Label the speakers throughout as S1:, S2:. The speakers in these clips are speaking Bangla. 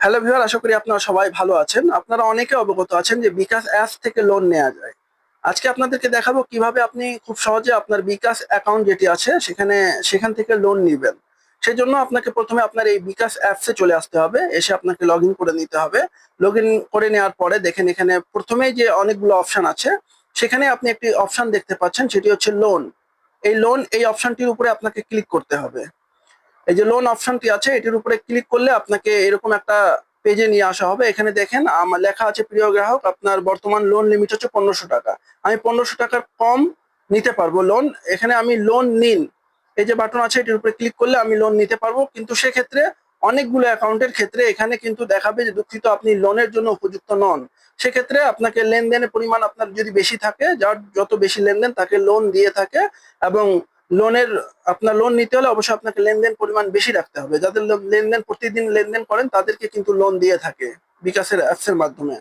S1: হ্যালো ভিউয়ার আশা করি আপনারা সবাই ভালো আছেন। আপনারা অনেকে অবগত আছেন যে বিকাশ অ্যাপ থেকে লোন নেওয়া যায়। আজকে আপনাদেরকে দেখাবো কীভাবে আপনি খুব সহজে আপনার বিকাশ অ্যাকাউন্ট যেটি আছে, সেখানে, সেখান থেকে লোন নেবেন। সেই জন্য আপনাকে প্রথমে আপনার এই বিকাশ অ্যাপসে চলে আসতে হবে। এসে আপনাকে লগ করে নিতে হবে। লগ করে নেওয়ার পরে দেখেন এখানে প্রথমেই যে অনেকগুলো অপশন আছে, সেখানে আপনি একটি অপশন দেখতে পাচ্ছেন, সেটি হচ্ছে লোন এই লোন এই অপশনটির উপরে আপনাকে ক্লিক করতে হবে। এই যে লোন অপশনটি আছে, এটির উপরে ক্লিক করলে আপনাকে এরকম একটা পেজে নিয়ে আসা হবে। এখানে দেখেন, আমার লেখা আছে, প্রিয় গ্রাহক, আপনার বর্তমান লোন লিমিট হচ্ছে পনেরোশো টাকা। আমি পনেরোশো টাকার কম নিতে পারব লোন এখানে আমি লোন নিন। এই যে বাটন আছে, এটির উপরে ক্লিক করলে আমি লোন নিতে পারব। কিন্তু সেক্ষেত্রে অনেকগুলো অ্যাকাউন্টের ক্ষেত্রে এখানে কিন্তু দেখাবে যে দুঃখিত, আপনি লোনের জন্য উপযুক্ত নন। সেক্ষেত্রে আপনাকে লেনদেনের পরিমাণ আপনার যদি বেশি থাকে, যার যত বেশি লেনদেন, তাকে লোন দিয়ে থাকে এবং লোনের, আপনার লোন নিতে হলে অবশ্যই আপনাকে লেনদেন পরিমাণ বেশি রাখতে হবে। যাদের লেনদেন প্রতিদিন লেনদেন করেন, তাদেরকে কিন্তু লোন দিয়ে থাকে বিকাশের অ্যাপস এর মাধ্যমে।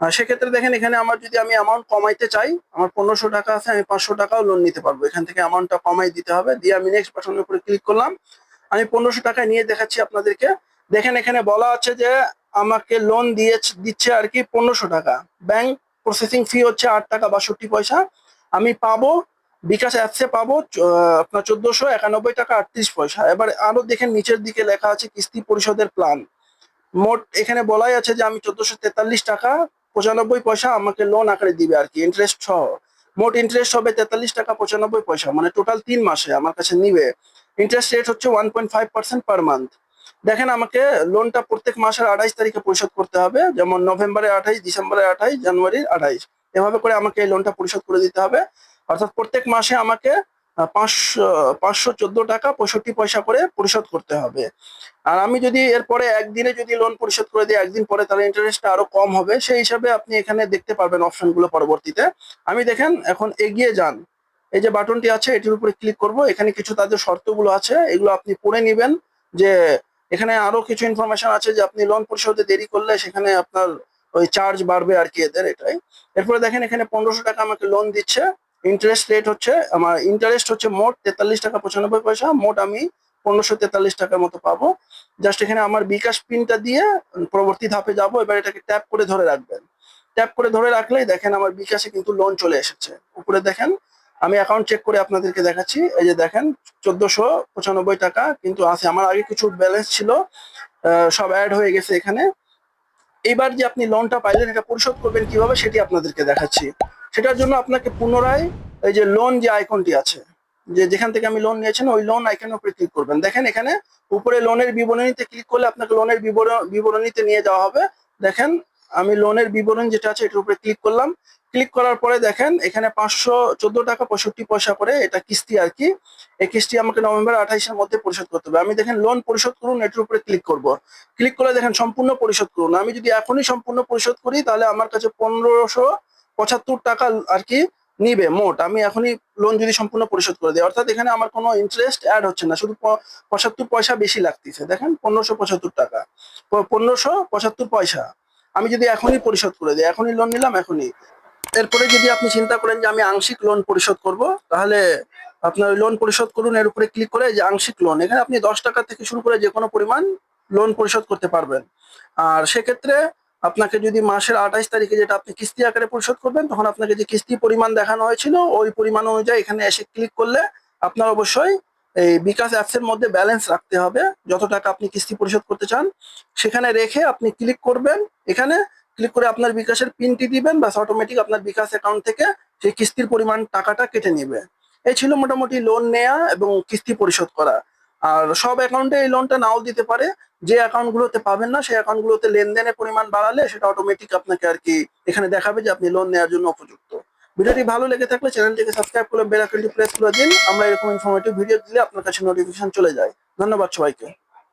S1: সেক্ষেত্রে দেখেন, এখানে আমার যদি আমি অ্যামাউন্ট কমাইতে চাই, আমার পনেরোশো টাকা আছে, আমি পাঁচশো টাকাও লোন নিতে পারব। এখান থেকে অ্যামাউন্টটা কমাই দিতে হবে, দিয়ে আমি নেক্সট বাটনের উপরে ক্লিক করলাম। আমি পনেরোশো টাকা নিয়ে দেখাচ্ছি আপনাদেরকে। দেখেন, এখানে বলা আছে যে আমাকে লোন দিয়ে দিচ্ছে আর কি পনেরোশো টাকা। ব্যাংক প্রসেসিং ফি হচ্ছে আট টাকা বাষট্টি পয়সা। আমি পাবো বিকাশ অ্যাপসে পাবো আপনার চোদ্দশো একানব্বই টাকা আটত্রিশ পয়সা। এবার আরও দেখেন নিচের দিকে লেখা আছে কিস্তি পরিশোধের প্ল্যান মোট এখানে বলাই আছে যে আমি চোদ্দশো তেতাল্লিশ টাকা পঁচানব্বই পয়সা আমাকে লোন আকারে দিবে আর কি ইন্টারেস্ট সহ। মোট ইন্টারেস্ট হবে তেতাল্লিশ টাকা পঁচানব্বই পয়সা মানে টোটাল তিন মাসে আমার কাছে নিবে। ইন্টারেস্ট রেট হচ্ছে one point five percent per month দেখেন আমাকে লোনটা প্রত্যেক মাসের আঠাইশ তারিখে পরিশোধ করতে হবে, যেমন নভেম্বরের আঠাইশ, ডিসেম্বরের আঠাইশ, জানুয়ারির আঠাইশ। এভাবে করে আমাকে এই লোনটা পরিশোধ করে দিতে হবে। অর্থাৎ প্রত্যেক মাসে আমাকে পাঁচশো পাঁচশো টাকা পঁয়ষট্টি পয়সা করে পরিশোধ করতে হবে। আর আমি যদি এরপরে একদিনে যদি লোন পরিশোধ করে দিই, একদিন পরে তাহলে ইন্টারেস্টটা আরও কম হবে, সেই হিসাবে আপনি এখানে দেখতে পারবেন অপশনগুলো পরবর্তীতে। আমি দেখেন, এখন এগিয়ে যান। এই যে বাটনটি আছে, এটির উপরে ক্লিক করব। এখানে কিছু তাদের শর্তগুলো আছে, এগুলো আপনি পড়ে নেবেন যে এখানে আরও কিছু ইনফরমেশন আছে যে আপনি লোন পরিশোধে দেরি করলে সেখানে আপনার ওই চার্জ বাড়বে আর কি এদের এটাই। এরপরে দেখেন, এখানে পনেরোশো টাকা আমাকে লোন দিচ্ছে। ইন্টারেস্ট রেট হচ্ছে, আমার ইন্টারেস্ট হচ্ছে মোট তেতাল্লিশ টাকা পঁচানব্বই পয়সা, মোট আমি পনেরোশো তেতাল্লিশ টাকার মতো পাবো। জাস্ট এখানে আমার বিকাশ পিনটা দিয়ে পরবর্তী ধাপে যাব, এবার এটাকে ট্যাপ করে ধরে রাখবেন। ট্যাপ করে ধরে রাখলেই দেখেন আমার বিকাশে কিন্তু লোন চলে এসেছে। উপরে দেখেন, আমি অ্যাকাউন্ট চেক করে আপনাদেরকে দেখাচ্ছি। এই যে দেখেন, চোদ্দশো পঁচানব্বই টাকা কিন্তু আছে। আমার আগে কিছু ব্যালেন্স ছিল সব অ্যাড হয়ে গেছে এখানে। এইবার যে আপনি লোনটা পাইলেন, এটা পরিশোধ করবেন কীভাবে, সেটি আপনাদেরকে দেখাচ্ছি। সেটার জন্য আপনাকে পুনরায় এই যে লোন যে আইকনটি আছে, যে যেখান থেকে আমি লোন নিয়েছেন, ওই লোন আইকনের উপরে ক্লিক করবেন। দেখেন এখানে উপরে লোনের বিবরণীতে ক্লিক করলে আপনাকে লোনের বিবরণ, বিবরণীতে নিয়ে যাওয়া হবে। দেখেন, আমি লোনের বিবরণ যেটা আছে, এটার উপরে ক্লিক করলাম। ক্লিক করার পরে দেখেন, এখানে পাঁচশো চোদ্দ টাকা পঁয়ষট্টি পয়সা করে এটা কিস্তি আর কি। এই কিস্তি আমাকে নভেম্বর আঠাইশের মধ্যে পরিশোধ করতে হবে। আমি দেখেন লোন পরিশোধ করুন, এটার উপরে ক্লিক করব। ক্লিক করে দেখেন, সম্পূর্ণ পরিশোধ করুন। আমি যদি এখনই সম্পূর্ণ পরিশোধ করি, তাহলে আমার কাছে পনেরোশো পঁচাত্তর টাকা আর কি নিবে মোট। আমি এখনই লোন যদি সম্পূর্ণ পরিশোধ করে দিই। অর্থাৎ এখানে আমার কোনো ইন্টারেস্ট অ্যাড হচ্ছে না। শুধু পঁচাত্তর পয়সা বেশি লাগতেছে। দেখেন, পনেরোশো পঁচাত্তর টাকা। পনেরোশো পঁচাত্তর পয়সা। আমি যদি এখনই পরিশোধ করে দিই, এখনই লোন নিলাম, এখনই। এরপরে যদি আপনি চিন্তা করেন যে আমি আংশিক লোন পরিশোধ করব, তাহলে আপনার লোন পরিশোধ করুন। এর উপরে ক্লিক করে যে আংশিক লোন এখানে আপনি দশ টাকা থেকে শুরু করে যে কোনো পরিমাণ লোন পরিশোধ করতে পারবেন। আর সেক্ষেত্রে আপনাকে যদি মাসের আঠাইশ তারিখে যেটা আপনি কিস্তি আকারে পরিশোধ করবেন, তখন আপনাকে যে কিস্তি পরিমাণ দেখানো হয়েছিল, ওই পরিমাণ অনুযায়ী এখানে এসে ক্লিক করলে আপনার অবশ্যই এই বিকাশ অ্যাপসের মধ্যে ব্যালেন্স রাখতে হবে। যত টাকা আপনি কিস্তি পরিশোধ করতে চান, সেখানে রেখে আপনি ক্লিক করবেন। এখানে ক্লিক করে আপনার বিকাশের পিনটি দিবেন বাস অটোমেটিক আপনার বিকাশ অ্যাকাউন্ট থেকে সেই কিস্তির পরিমাণ টাকাটা কেটে নেবে। এই ছিল মোটামুটি লোন নেওয়া এবং কিস্তি পরিশোধ করা। আর সব অ্যাকাউন্টে এই লোনটা নাও দিতে পারে। যে অ্যাকাউন্টগুলোতে পাবেন না, সেই অ্যাকাউন্টগুলোতে লেনদেনের পরিমাণ বাড়ালে সেটা অটোমেটিক আপনাকে আর কি এখানে দেখাবে যে আপনি লোন নেওয়ার জন্য উপযুক্ত। ভিডিওটি ভালো লেগে থাকলে চ্যানেলটিকে সাবস্ক্রাইব করে বেল প্রেস করে দিন। আমরা এরকম ইনফরমেটিভ ভিডিও দিলে আপনার কাছে নোটিফিকেশন চলে যায়। ধন্যবাদ সবাইকে।